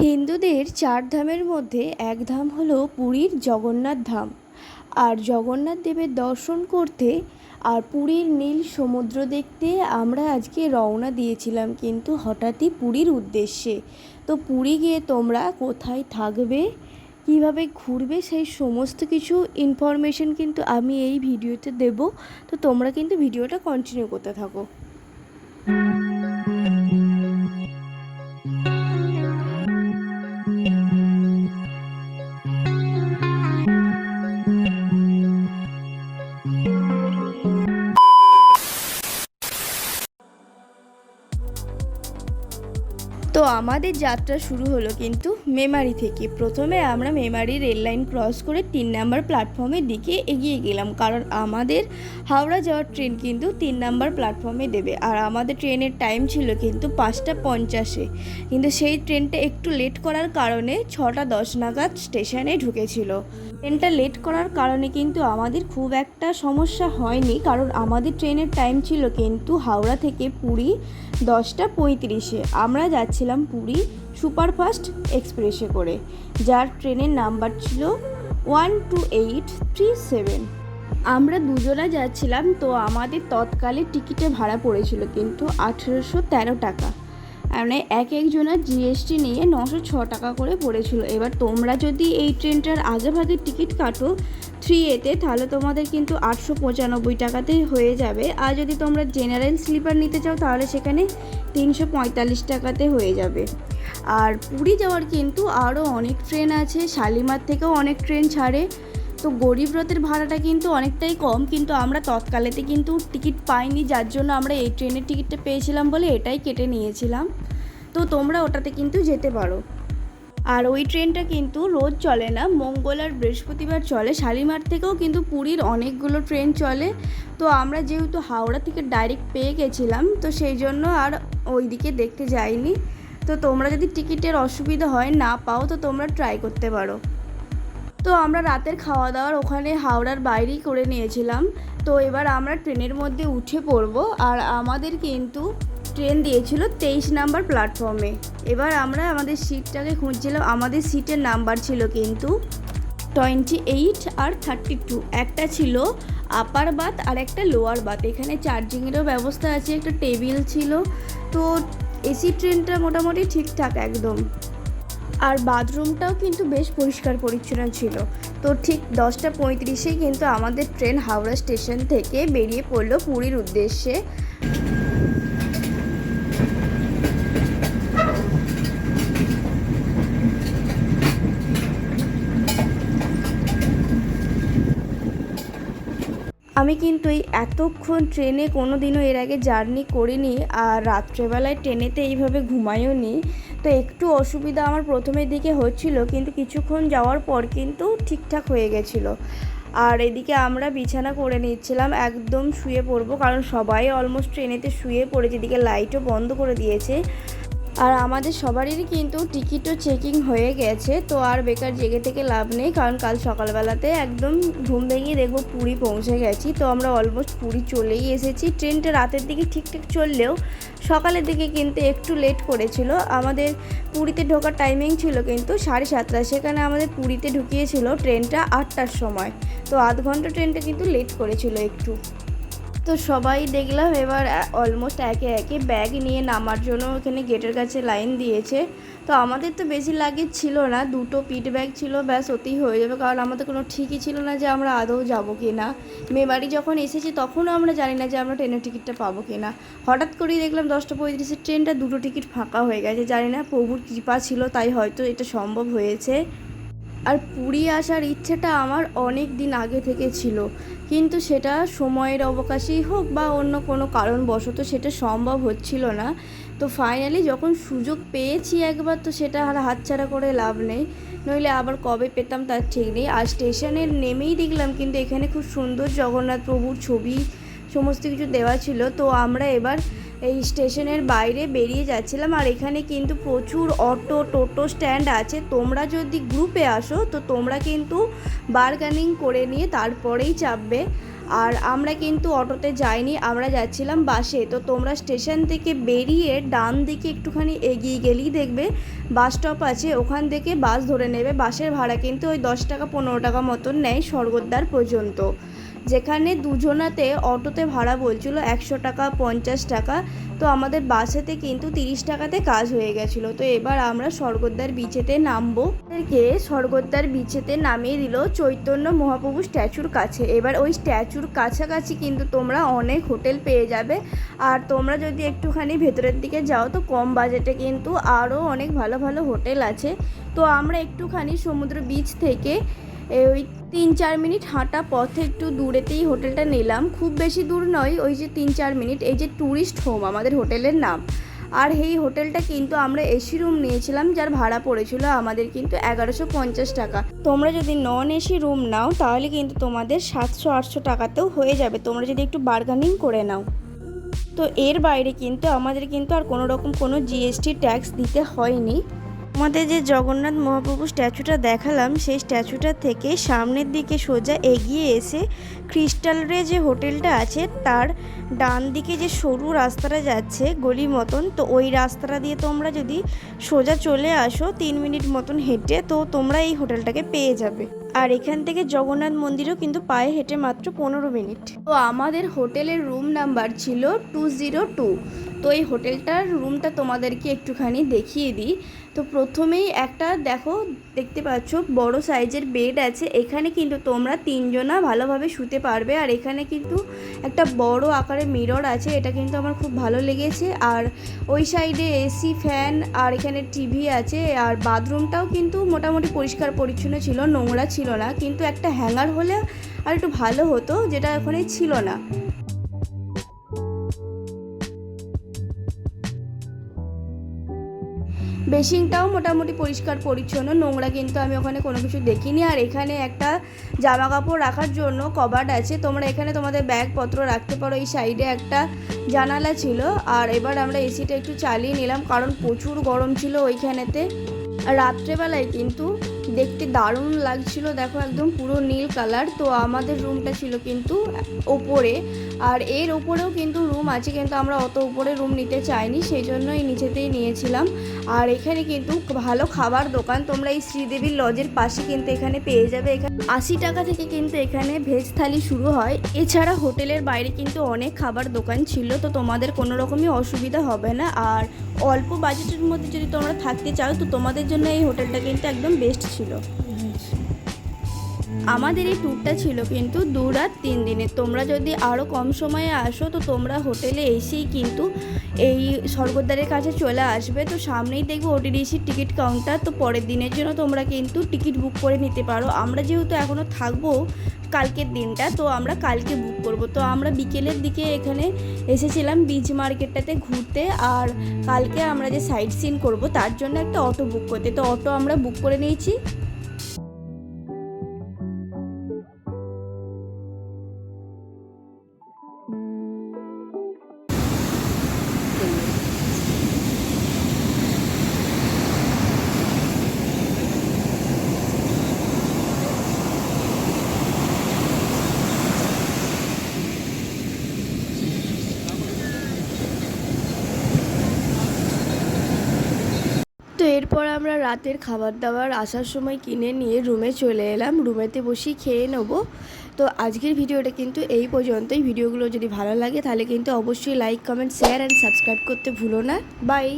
হিন্দুদের চার ধামের মধ্যে এক ধাম হল পুরীর জগন্নাথ ধাম। আর জগন্নাথ দেবের দর্শন করতে আর পুরীর নীল সমুদ্র দেখতে আমরা আজকে রওনা দিয়েছিলাম কিন্তু হঠাৎই পুরীর উদ্দেশ্যে। তো পুরী গিয়ে তোমরা কোথায় থাকবে, কীভাবে ঘুরবে সেই সমস্ত কিছু ইনফরমেশন কিন্তু আমি এই ভিডিওতে দেব। তো তোমরা কিন্তু ভিডিওটা কন্টিনিউ করতে থাকো। আমাদের যাত্রা শুরু হলো কিন্তু মেমারি থেকে। প্রথমে আমরা মেমারি রেল লাইন ক্রস করে তিন নাম্বার প্ল্যাটফর্মের দিকে এগিয়ে গেলাম। কারণ আমাদের হাওড়া যাওয়ার ট্রেন কিন্তু তিন নাম্বার প্ল্যাটফর্মে দেবে। আর আমাদের ট্রেনের টাইম ছিল কিন্তু পাঁচটা পঞ্চাশে। কিন্তু সেই ট্রেনটা একটু লেট করার কারণে ছটা দশ নাগাদ স্টেশনে ঢুকেছিল। ট্রেনটা লেট করার কারণে কিন্তু আমাদের খুব একটা সমস্যা হয়নি। কারণ আমাদের ট্রেনের টাইম ছিল কিন্তু হাওড়া থেকে পুরী দশটা পঁয়ত্রিশে। আমরা যাচ্ছিলাম পুরী সুপারফাস্ট এক্সপ্রেসে করে, যার ট্রেনের নাম্বার ছিল one two eight three seven. আমরা দুজনা যাচ্ছিলাম, তো আমাদের তৎকালে টিকিটে ভাড়া পড়েছিল কিন্তু আঠেরোশো তেরো টাকা। মানে এক একজনের জিএসটি নিয়ে নশো ছ টাকা করে পড়েছিল। এবার তোমরা যদি এই ট্রেনটার আগে ভাগে টিকিট কাটো থ্রি এতে, তাহলে তোমাদের কিন্তু আটশো পঁচানব্বই টাকাতেই হয়ে যাবে। আর যদি তোমরা জেনারেল স্লিপার নিতে চাও, তাহলে সেখানে তিনশো পঁয়তাল্লিশ টাকাতে হয়ে যাবে। আর পুরী যাওয়ার কিন্তু আরও অনেক ট্রেন আছে। শালিমার থেকেও অনেক ট্রেন ছাড়ে। তো গরিব রথের ভাড়াটা কিন্তু অনেকটাই কম, কিন্তু আমরা তৎকালেতে কিন্তু টিকিট পাইনি, যার জন্য আমরা এই ট্রেনের টিকিটটা পেয়েছিলাম বলে এটাই কেটে নিয়েছিলাম। তো তোমরা ওটাতে কিন্তু যেতে পারো। আর ওই ট্রেনটা কিন্তু রোজ চলে না, মঙ্গল আর বৃহস্পতিবার চলে। শালিমার থেকেও কিন্তু পুরীর অনেকগুলো ট্রেন চলে। তো আমরা যেহেতু হাওড়া থেকে ডাইরেক্ট পেয়ে গেছিলাম, তো সেই জন্য আর ওই দিকে দেখতে যাইনি। তো তোমরা যদি টিকিটের অসুবিধা হয় না পাও, তো তোমরা ট্রাই করতে পারো। তো আমরা রাতের খাওয়া দাওয়ার ওখানে হাওড়ার বাইরেই করে নিয়েছিলাম। তো এবার আমরা ট্রেনের মধ্যে উঠে পড়ব। আর আমাদের কিন্তু ট্রেন দিয়েছিল তেইশ নাম্বার প্ল্যাটফর্মে এবার আমরা আমাদের সিটটাকে খুঁজছিলাম, আমাদের সিটের নাম্বার ছিল কিন্তু টোয়েন্টি এইট আর থার্টি টু একটা ছিল আপার বাত আর একটা লোয়ার বাত এখানে চার্জিংয়েরও ব্যবস্থা আছে, একটা টেবিল ছিল। তো এসি ট্রেনটা মোটামুটি ঠিকঠাক একদম। আর বাথরুমটাও কিন্তু বেশ পরিষ্কার পরিচ্ছন্ন ছিল। তো ঠিক দশটা পঁয়ত্রিশেই কিন্তু আমাদের ট্রেন হাওড়া স্টেশন থেকে বেরিয়ে পড়ল পুরীর উদ্দেশ্যে। আমি কিন্তু এই এতক্ষণ ট্রেনে কোনো দিনও এর আগে জার্নি করিনি আর রাত্রেবেলায় ট্রেনেতে এইভাবে ঘুমাইও নি তো একটু অসুবিধা আমার প্রথমের দিকে হচ্ছিল, কিন্তু কিছুক্ষণ যাওয়ার পর কিন্তু ঠিকঠাক হয়ে গেছিল। আর এদিকে আমরা বিছানা করে নিচ্ছিলাম, একদম শুয়ে পড়ব, কারণ সবাই অলমোস্ট ট্রেনেতে শুয়ে পড়েছে এদিকে লাইটও বন্ধ করে দিয়েছে। আর আমাদের সবারই কিন্তু টিকিটও চেকিং হয়ে গেছে, তো আর বেকার জেগে থেকে লাভ নেই, কারণ কাল সকালবেলাতে একদম ঘুম ভেঙে দেখব পুরী পৌঁছে গেছি, তো আমরা অলমোস্ট পুরী চলেই এসেছি। ট্রেনটা রাতের দিকে ঠিকঠাক চললেও সকালের দিকে কিন্তু একটু লেট করেছিল। আমাদের পুরীতে ঢোকার টাইমিং ছিল কিন্তু সাড়ে সাতটা, সেখানে আমাদের পুরীতে ঢুকিয়েছিল ট্রেনটা আটটার সময়, তো আধ ঘণ্টা ট্রেনটা কিন্তু লেট করেছিল একটু। তো সবাই দেখলাম এবার অলমোস্ট একে একে ব্যাগ নিয়ে নামার জন্য ওখানে গেটের কাছে লাইন দিয়েছে। তো আমাদের তো বেশি লাগেজ ছিল না, দুটো পিট ব্যাগ ছিল, ব্যাস ওতেই হয়ে যাবে। কারণ আমাদের কোনো ঠিকই ছিল না যে আমরা আদৌ যাব কি না মেয়ে বাড়ি যখন এসেছি তখনও আমরা জানি না যে আমরা ট্রেনের টিকিটটা পাবো কি না হঠাৎ করেই দেখলাম দশটা পঁয়ত্রিশের ট্রেনটা দুটো টিকিট ফাঁকা হয়ে গেছে। জানি না প্রভুর কৃপা ছিল, তাই হয়তো এটা সম্ভব হয়েছে। আর পুরী আসার ইচ্ছেটা আমার অনেক দিন আগে থেকে ছিল। কিন্তু সেটা সময়ের অবকাশেই হোক বা অন্য কোনো কারণবশত সেটা সম্ভব হচ্ছিল না। তো ফাইনালি যখন সুযোগ পেয়েছি একবার, তো সেটা আর হাতছাড়া করে লাভ নেই। নইলে আবার কবে পেতাম তার ঠিক নেই। আর স্টেশনের নেমেই দেখলাম কিন্তু এখানে খুব সুন্দর জগন্নাথ প্রভুর ছবি, সমস্ত কিছু দেওয়া ছিল। তো আমরা এবার এই স্টেশনের বাইরে বেরিয়ে যাচ্ছিলাম আর এখানে কিন্তু প্রচুর অটো, টোটো স্ট্যান্ড আছে। তোমরা যদি গ্রুপে আসো, তো তোমরা কিন্তু বার্গানিং করে নিয়ে তারপরেই চাপবে। আর আমরা কিন্তু অটোতে যাইনি, আমরা যাচ্ছিলাম বাসে। তো তোমরা স্টেশন থেকে বেরিয়ে ডান দিকে একটুখানি এগিয়ে গেলেই দেখবে, বাস স্টপ আছে। ওখান থেকে বাস ধরে নেবে। বাসের ভাড়া কিন্তু ওই দশ টাকা, পনেরো টাকা মতন নেয় স্বর্গদ্বার পর্যন্ত। যেখানে দুজনাতে অটোতে ভাড়া বলছিল একশো টাকা, পঞ্চাশ টাকা। তো আমাদের বাসেতে কিন্তু তিরিশ টাকাতে কাজ হয়ে গেছিল। তো এবার আমরা স্বর্গদ্বার বিচেতে নামবো। এদেরকে স্বর্গদ্বার বিচেতে নামিয়ে দিল চৈতন্য মহাপ্রভু স্ট্যাচুর কাছে। এবার ওই স্ট্যাচুর কাছাকাছি কিন্তু তোমরা অনেক হোটেল পেয়ে যাবে। আর তোমরা যদি একটুখানি ভেতরের দিকে যাও, তো কম বাজেটে কিন্তু আরও অনেক ভালো ভালো হোটেল আছে। তো আমরা একটুখানি সমুদ্র বিচ থেকে ওই তিন চার মিনিট হাঁটা পথে একটু দূরেতেই হোটেলটা নিলাম। খুব বেশি দূর নয়, ওই যে তিন চার মিনিট। এই যে ট্যুরিস্ট হোম, আমাদের হোটেলের নাম। আর এই হোটেলটা কিন্তু আমরা এসি রুম নিয়েছিলাম, যার ভাড়া পড়েছিল আমাদের কিন্তু এগারোশো পঞ্চাশ টাকা। তোমরা যদি নন এসি রুম নাও, তাহলে কিন্তু তোমাদের সাতশো আটশো টাকাতেও হয়ে যাবে। তোমরা যদি একটু বার্গানিং করে নাও। তো এর বাইরে কিন্তু আমাদের কিন্তু আর কোনো রকম কোনো জিএসটি ট্যাক্স দিতে হয়নি। আমাদের যে জগন্নাথ মহাপ্রভু স্ট্যাচুটা দেখালাম, সেই স্ট্যাচুটা থেকে সামনের দিকে সোজা এগিয়ে এসে ক্রিস্টালরে যে হোটেলটা আছে, তার ডান দিকে যে সরু রাস্তাটা যাচ্ছে গলি মতন, তো ওই রাস্তাটা দিয়ে তোমরা যদি সোজা চলে আসো তিন মিনিট মতন হেঁটে, তো তোমরা এই হোটেলটাকে পেয়ে যাবে। আর এখান থেকে জগন্নাথ মন্দিরও কিন্তু পায়ে হেঁটে মাত্র পনেরো মিনিট। তো আমাদের হোটেলের রুম নাম্বার ছিল টু জিরো টু। তো এই হোটেলটার রুমটা তোমাদেরকে একটুখানি দেখিয়ে দিই। তো প্রথমেই একটা দেখো, দেখতে পাচ্ছ বড় সাইজের বেড আছে। এখানে কিন্তু তোমরা তিনজনা ভালোভাবে শুতে পারবে। আর এখানে কিন্তু একটা বড় আকারের মিরর আছে। এটা কিন্তু আমার খুব ভালো লেগেছে। আর ওই সাইডে এসি ফ্যান আর এখানে টিভি আছে। আর বাথরুমটাও কিন্তু মোটামুটি পরিষ্কার পরিচ্ছন্ন ছিল, নোংরা ছিল না। কিন্তু একটা হ্যাঙ্গার হলে আর একটু ভালো হতো, যেটা ওখানে ছিল না। বেসিংটাও মোটামুটি পরিষ্কার, পরিচ্ছন্ন, নোংরা কিন্তু আমি ওখানে কোনো কিছু দেখিনি। আর এখানে একটা জামা কাপড় রাখার জন্য কবার্ড আছে। তোমরা এখানে তোমাদের ব্যাগপত্র রাখতে পারো। এই সাইডে একটা জানালা ছিল। আর এবার আমরা এসিটা একটু চালিয়ে নিলাম, কারণ প্রচুর গরম ছিল ওইখানেতে। রাত্রেবেলায় কিন্তু দেখতে দারুণ লাগছিল, দেখো একদম পুরো নীল কালার। তো আমাদের রুমটা ছিল কিন্তু ওপরে, আর এর ওপরেও কিন্তু রুম আছে, কিন্তু আমরা অত উপরে রুম নিতে চাইনি সেই জন্যই নিচেতেই নিয়েছিলাম। আর এখানে কিন্তু ভালো খাবার দোকান, তোমরা এই শ্রীদেবীর লজের পাশে কিন্তু এখানে পেয়ে যাবে। এখানে আশি টাকা থেকে কিন্তু এখানে ভেজ থালি শুরু হয়। এছাড়া হোটেলের বাইরে কিন্তু অনেক খাবার দোকান ছিল, তো তোমাদের কোনো রকমই অসুবিধা হবে না। আর অল্প বাজেটের মধ্যে যদি তোমরা থাকতে চাও, তো তোমাদের জন্য এই হোটেলটা কিন্তু একদম বেস্ট ছিল। chulo. আমাদের এই ট্যুরটা ছিল কিন্তু দু রাত তিন দিনের তোমরা যদি আরও কম সময়ে আসো, তো তোমরা হোটেলে এসেই কিন্তু এই স্বর্গদ্বারের কাছে চলে আসবে। তো সামনেই দেখবে ওটিডিসির টিকিট কাউন্টার তো পরের দিনের জন্য তোমরা কিন্তু টিকিট বুক করে নিতে পারো। আমরা যেহেতু এখনও থাকব কালকের দিনটা, তো আমরা কালকে বুক করব। তো আমরা বিকেলের দিকে এখানে এসেছিলাম বিচ মার্কেটটাতে ঘুরতে, আর কালকে আমরা যে সাইট সিন করব, তার জন্য একটা অটো বুক করতে। তো অটো আমরা বুক করে নিয়েছি। তো এরপর আমরা রাতের খাবার দাবার আসার সময় কিনে নিয়ে রুমে চলে এলাম। রুমেতে বসেই খেয়ে নেব। তো আজকের ভিডিওটা কিন্তু এই পর্যন্তই। ভিডিওগুলো যদি ভালো লাগে তাহলে কিন্তু অবশ্যই like comment share and subscribe করতে ভুলো না। বাই